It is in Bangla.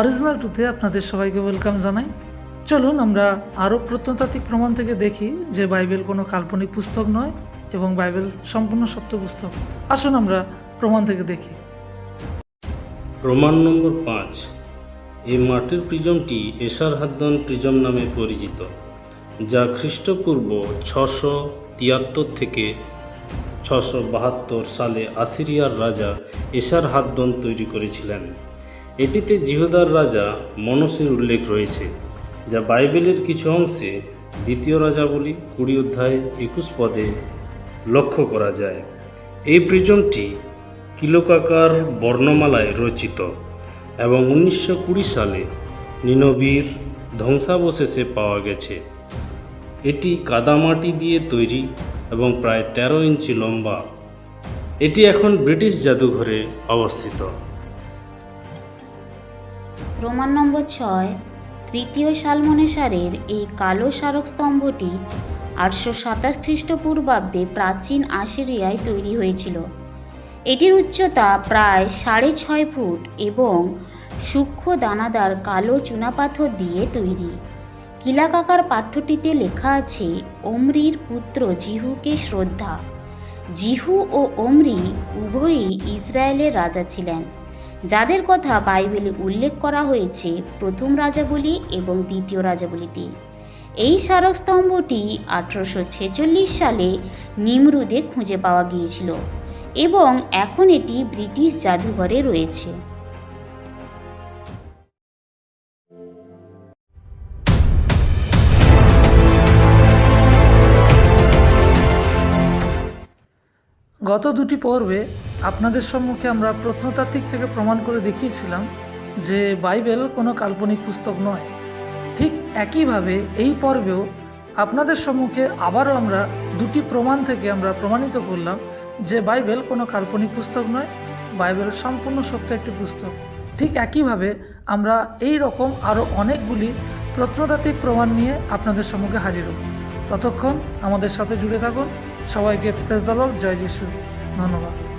অরিজিনাল টুতে আপনাদের সবাইকে ওয়েলকাম জানাই। চলুন আমরা আরও প্রত্নতাত্ত্বিক প্রমাণ থেকে দেখি যে বাইবেল কোনো কাল্পনিক পুস্তক নয় এবং বাইবেল সম্পূর্ণ সত্য পুস্তক। আসুন আমরা প্রমাণ থেকে দেখি। প্রমাণ নম্বর পাঁচ। এই মাটির প্রিজমটি এশার হাদ্দন প্রিজম নামে পরিচিত, যা খ্রিস্টপূর্ব ছশো তিয়াত্তর থেকে ছশো বাহাত্তর সালে আসিরিয়ার রাজা এশার হাদ্দন তৈরি করেছিলেন। এটিতে জিহুদার রাজা মনসের উল্লেখ রয়েছে, যা বাইবেলের কিছু অংশে দ্বিতীয় রাজাবলী কুড়ি অধ্যায় একুশ পদে লক্ষ্য করা যায়। এই প্রিজমটি কিলোকাকার বর্ণমালায় রচিত এবং উনিশশো কুড়ি সালে নিনবীর ধ্বংসাবশেষে পাওয়া গেছে। এটি কাদামাটি দিয়ে তৈরি এবং প্রায় তেরো ইঞ্চি লম্বা। এটি এখন ব্রিটিশ জাদুঘরে অবস্থিত। প্রমাণ নম্বর ছয়, তৃতীয় সালমনেসারের এই কালো স্মারক স্তম্ভটি আটশো সাতাশ খ্রিস্টপূর্বাব্দে প্রাচীন আশিরিয়ায় তৈরি হয়েছিল। এটির উচ্চতা প্রায় সাড়ে ছয় ফুট এবং সূক্ষ্ম দানাদার কালো চুনাপাথর দিয়ে তৈরি। কিলাকাকার পাঠ্যটিতে লেখা আছে অমরির পুত্র জিহুকে শ্রদ্ধা। জিহু ও অমরি উভয়ই ইসরায়েলের রাজা ছিলেন। যাদের কথা বাইবেলে উল্লেখ করা হয়েছে, প্রথম রাজাবলি এবং দ্বিতীয় রাজাবলিতে। এই স্মারকস্তম্ভটি আঠারোশো ছেচল্লিশ সালে নিমরুদে খুঁজে পাওয়া গিয়েছিল এবং এখন এটি ব্রিটিশ জাদুঘরে রয়েছে। গত দুটি পর্বে আপনাদের সম্মুখে আমরা প্রত্নতাত্ত্বিক থেকে প্রমাণ করে দেখিয়েছিলাম যে বাইবেল কোনো কাল্পনিক পুস্তক নয়। ঠিক একইভাবে এই পর্বেও আপনাদের সম্মুখে আবারও আমরা দুটি প্রমাণ থেকে আমরা প্রমাণিত করলাম যে বাইবেল কোনো কাল্পনিক পুস্তক নয়, বাইবেল সম্পূর্ণ সত্য একটি পুস্তক। ঠিক একইভাবে আমরা এই রকম আরও অনেকগুলি প্রত্নতাত্ত্বিক প্রমাণ নিয়ে আপনাদের সম্মুখে হাজির হব। ততক্ষণ আমাদের সাথে জুড়ে থাকুন। সবাইকে প্রেস দলক জয় যিশু। ধন্যবাদ।